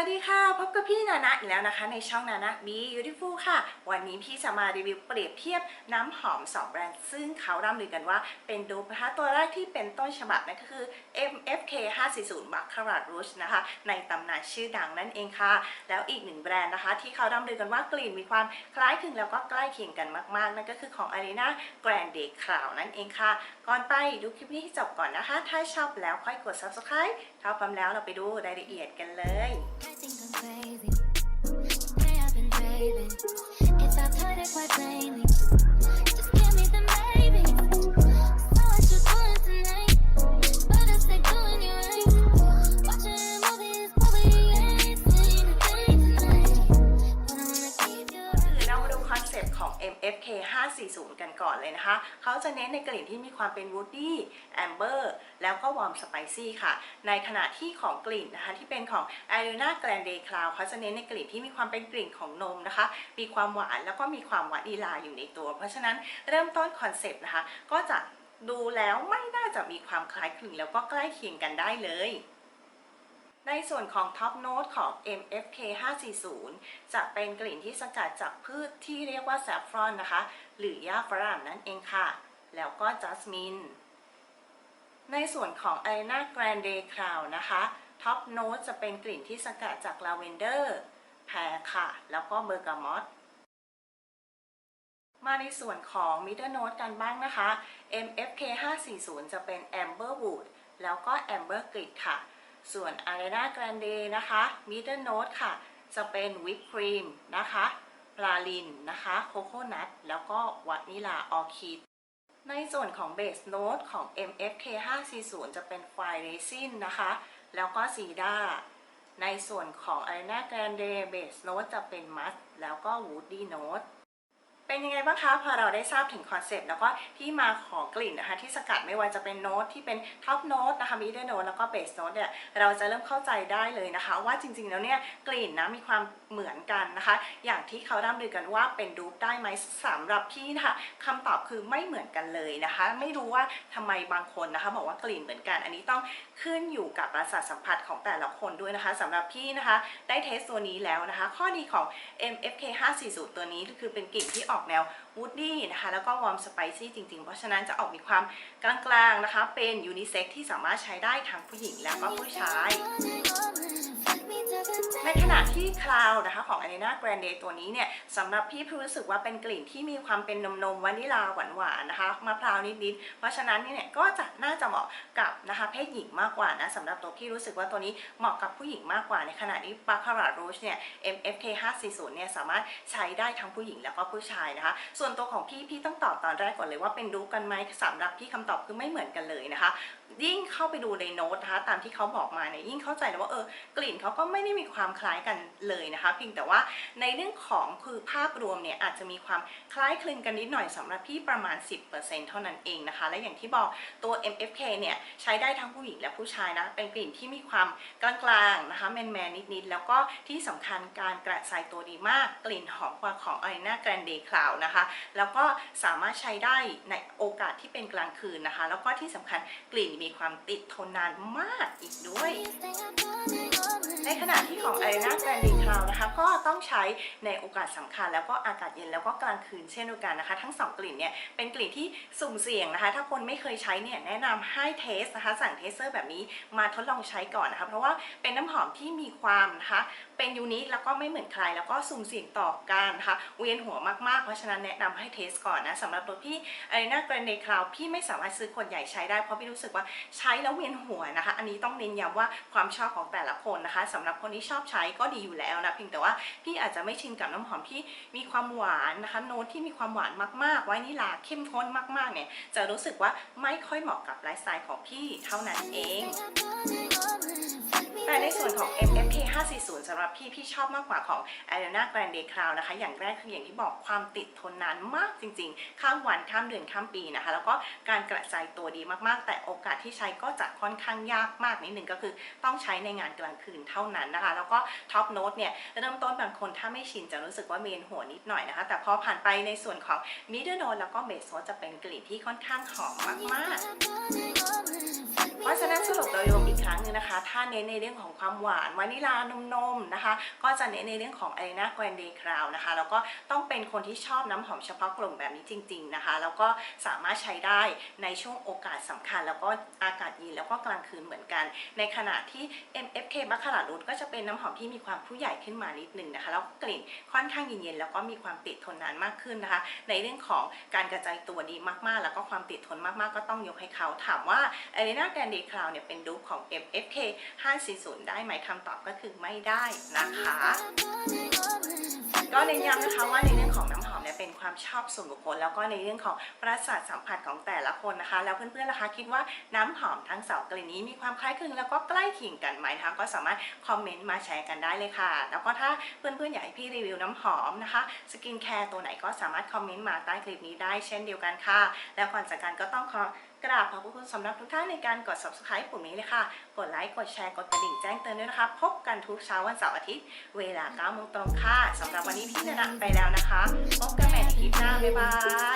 วัสดีค่ะ พบกับพี่นานะอีกแล้วนะคะ ในช่องนานะ Be Beautiful ค่ะ วันนี้พี่จะมารีวิวเปรียบเทียบน้ำหอม 2 แบรนด์ซึ่งเขาร่ำลือกันว่าเป็นดูปนะคะตัวแรกที่เป็นต้นฉบับนั่นก็คือ MFK 540 Baccarat Rouge นะคะ ในตำนานชื่อดังนั่นเองค่ะ แล้วอีกหนึ่งแบรนด์นะคะ ที่เขาร่ำลือกันว่ากลิ่นมีความคล้ายคลึงแล้วก็ใกล้เคียงกันมากๆ นั่นก็คือของ Arena Grande Crown นั่นเองค่ะ ก่อนไปดูคลิปนี้ให้จบก่อนนะคะ ถ้าชอบแล้วค่อยกด subscribe ถ้าพร้อมแล้วเราไปดูรายละเอียดกันเลย I think I'm crazy. May I've been craving. FK 540กันก่อนเลยนะคะ เขาจะเน้นในกลิ่นที่มีความเป็น woody amber แล้วก็ warm spicy ค่ะ ในขณะที่ของกลิ่นนะคะที่เป็นของ Arena Grande Cloud เขาจะเน้นในกลิ่นที่มีความเป็นกลิ่นของนมนะคะ มีความหวานแล้วก็มีความวานิลาอยู่ในตัว เพราะฉะนั้นเริ่มต้นคอนเซปต์นะคะ ก็จะดูแล้วไม่น่าจะมีความคล้ายคลึงแล้วก็ใกล้เคียงกันได้เลย ในส่วนของท็อปโน้ตของ MFK 540 จะเป็นกลิ่นที่สกัดจากพืชที่เรียกว่าแซฟฟรอนนะคะ หรือหญ้าฝรั่งนั่นเองค่ะ แล้วก็จัสมิน ในส่วนของ Arena Grande Crown นะคะท็อปโน้ตจะเป็นกลิ่นที่สกัดจากลาเวนเดอร์แพรค่ะ แล้วก็เบอร์กามอตมาในส่วนของ Middle Note กันบ้างนะคะ MFK 540 จะเป็น Amber Wood แล้วก็ Amber Grit ค่ะ ส่วน Arena Grande นะคะ Middle Note ค่ะ จะเป็น Whipped Cream นะคะปลาลินนะคะโคโคนัทแล้วก็วานิลาออคิด ในส่วนของ Base Note ของ MFK 540จะเป็น Fine Resin นะคะ แล้วก็ซีดาในส่วนของ Arena Grande Base Note จะเป็น Musk แล้วก็ Woody Note เป็นยังไงบ้างคะพอเราได้ทราบถึงคอนเซปต์แล้วก็ที่มาของกลิ่นนะคะที่สกัดไม่ว่าจะเป็นโน้ตที่เป็นท็อปโน้ตนะคะมิดเดิลโน้ตแล้วก็เบสโน้ตเนี่ยเราจะเริ่มเข้าใจได้เลยนะคะ ว่าจริงๆแล้วเนี่ยกลิ่นนะมีความเหมือนกันนะคะ อย่างที่เขาร่ำลือกันว่าเป็นดูปได้ไหมสำหรับพี่นะคะคำตอบคือไม่เหมือนกันเลยนะคะ ไม่รู้ว่าทำไมบางคนนะคะบอกว่ากลิ่นเหมือนกัน อันนี้ต้องขึ้นอยู่กับประสาทสัมผัสของแต่ละคนด้วยนะคะสำหรับพี่นะคะ ได้เทสตัวนี้แล้วนะคะ ข้อดีของ MFK 540 ตัวนี้คือเป็นกลิ่นที่ออกแนว woody นะคะ แล้วก็ warm spicy จริงๆ เพราะฉะนั้นจะออกมีความกลางๆนะคะ เป็นยูนิเซ็กที่สามารถใช้ได้ทั้งผู้หญิงแล้วก็ผู้ชาย ที่คลาวนะคะของ Arena Grande ตัวนี้เนี่ยสำหรับพี่พี่รู้สึกว่าเป็นกลิ่นที่มีความเป็นนมนมวานิลาหวานๆนะคะมะพร้าวนิดๆเพราะฉะนั้นเนี่ยก็จะน่าจะเหมาะกับนะคะเพศหญิงมากกว่านะสำหรับตัวพี่รู้สึกว่าตัวนี้เหมาะกับผู้หญิงมากกว่าในขณะที่ Baccarat Rouge เนี่ย MFK 540เนี่ยสามารถใช้ได้ทั้งผู้หญิงแล้วก็ผู้ชายนะคะ ส่วนตัวของพี่พี่ต้องตอบตอนแรกก่อนเลยว่าเป็นดูกันไหมสำหรับพี่คำตอบคือไม่เหมือนกันเลยนะคะ ยิ่งเข้าไปดูในโน้ตนะคะตามที่เขาบอกมาเนี่ยยิ่งเข้าใจเลยว่าเออกลิ่นเขาก็ไม่ได้มีความคล้ายกันเลยนะคะเพียงแต่ว่าในเรื่องของคือภาพรวมเนี่ยอาจจะมีความคล้ายคลึงกันนิดหน่อยสำหรับพี่ประมาณ 10%เท่านั้นเองนะคะ และอย่างที่บอกตัว MFK เนี่ยใช้ได้ทั้งผู้หญิงและผู้ชายนะเป็นกลิ่นที่มีความกลางๆนะคะแมนๆนิดๆแล้วก็ที่สำคัญการกระจายตัวดีมากกลิ่นหอมกว่าของ Arena Grande Cloud นะคะ แล้วก็สามารถใช้ได้ในโอกาสที่เป็นกลางคืนนะคะ แล้วก็ที่สำคัญกลิ่นมีความติดทนนานมากอีกด้วย ในขณะที่ของ Arena Grande Cloud นะคะก็ต้องใช้ในโอกาสสำคัญ แล้วก็อากาศเย็นแล้วก็กลางคืนเช่นเดียวกันนะคะ ทั้งสองกลิ่นเนี่ยเป็นกลิ่นที่สุ่มเสี่ยงนะคะ ถ้าคนไม่เคยใช้เนี่ยแนะนำให้เทสนะคะสั่งเทสเซอร์แบบนี้มาทดลองใช้ก่อนนะคะเพราะว่าเป็นน้ำหอมที่มีความนะคะเป็นยูนิคแล้วก็ไม่เหมือนใคร แล้วก็สุ่มเสี่ยงต่อการนะคะเวียนหัวมากๆ เพราะฉะนั้นแนะนำให้เทสก่อนนะสำหรับตัวพี่ Arena Grande Cloud พี่ไม่สามารถซื้อขวดใหญ่ใช้ได้เพราะพี่รู้สึกว่าใช้แล้วเวียนหัวนะคะ อันนี้ต้องเน้นย้ำว่าความชอบของแต่ละคนนะคะสำหรับคนที่ชอบใช้ก็ดีอยู่แล้วนะเพียงแต่ว่าพี่อาจจะไม่ชินกับน้ำหอมที่มีความหวานนะคะโน้ตที่มีความหวานมากๆ ไว้นิลาเข้มข้นมากๆเนี่ยจะรู้สึกว่าไม่ค่อยเหมาะกับไลฟ์สไตล์ของพี่เท่านั้นเอง แต่ในส่วนของ MFK 540สำหรับพี่พี่ชอบมากกว่าของ Arena Grande Cloud นะคะ อย่างแรกคืออย่างที่บอกความติดทนนานมากจริงๆ ข้ามวันข้ามเดือนข้ามปีนะคะ แล้วก็การกระจายตัวดีมากๆ แต่โอกาสที่ใช้ก็จะค่อนข้างยากมากนิดหนึ่งก็คือต้องใช้ในงานกลางคืนเท่านั้นนะคะ แล้วก็ท็อปโน้ตเนี่ยเริ่มต้นบางคนถ้าไม่ชินจะรู้สึกว่าเมนหัวนิดหน่อยนะคะ แต่พอผ่านไปในส่วนของ Middle Note แล้วก็ Base Note จะเป็นกลิ่นที่ค่อนข้างหอมมากๆ เพราะฉะนั้นสรุปโดยรวมอีกครั้งหนึงนะคะ ถ้าเน้นในเรื่องของความหวานวานิลานมนมนะคะ ก็จะเน้นในเรื่องของไอนาแกรนเดคราวนะคะ แล้วก็ต้องเป็นคนที่ชอบน้ำหอมเฉพาะกลุ่มแบบนี้จริง ๆนะคะ แล้วก็สามารถใช้ได้ในช่วงโอกาสสำคัญ แล้วก็อากาศเย็นแล้วก็กลางคืนเหมือนกัน ในขณะที่ MFK บัคคารารูทก็จะเป็นน้ำหอมที่มีความผู้ใหญ่ขึ้นมานิดหนึ่งนะคะแล้วกลิ่นค่อนข้างเย็นๆแล้วก็มีความติดทนนานมากขึ้นนะคะ ในเรื่องของการกระจายตัวดีมากๆ แล้วก็ความติดทนมากๆ ก็ต้องยกให้เขาถามว่า a r e n a Grande Cloud เนี่ยเป็นดูปของ MFK 540 ได้ไหมคำตอบก็คือไม่ได้นะคะก็เน้นย้ำนะคะว่าในเรื่องของน้ำหอมเนี่ยเป็นความชอบส่วนบุคคล แล้วก็ในเรื่องของประสาทสัมผัสของแต่ละคนนะคะ แล้วเพื่อนๆล่ะคะคิดว่าน้ำหอมทั้งสองกลิ่นนี้มีความคล้ายคลึงแล้วก็ใกล้เคียงกันไหมนะคะก็สามารถคอมเมนต์มาแชร์กันได้เลยค่ะ แล้วก็ถ้าเพื่อนๆอยากให้พี่รีวิวน้ำหอมนะคะสกินแคร์ตัวไหนก็สามารถคอมเมนต์มาใต้คลิปนี้ได้เช่นเดียวกันค่ะ แล้วก่อนจากกันก็ต้องขอ กราบขอบคุณสำหรับทุกท่านในการกด subscribe ปุ่มนี้เลยค่ะ กดไลค์ กดแชร์ กดกระดิ่งแจ้งเตือนด้วยนะคะ พบกันทุกเช้าวันเสาร์อาทิตย์ เวลา9โมงตรงค่ะสำหรับวันนี้พี่นนไปแล้วนะคะ พบกันใหม่ในคลิปหน้า บ๊ายบาย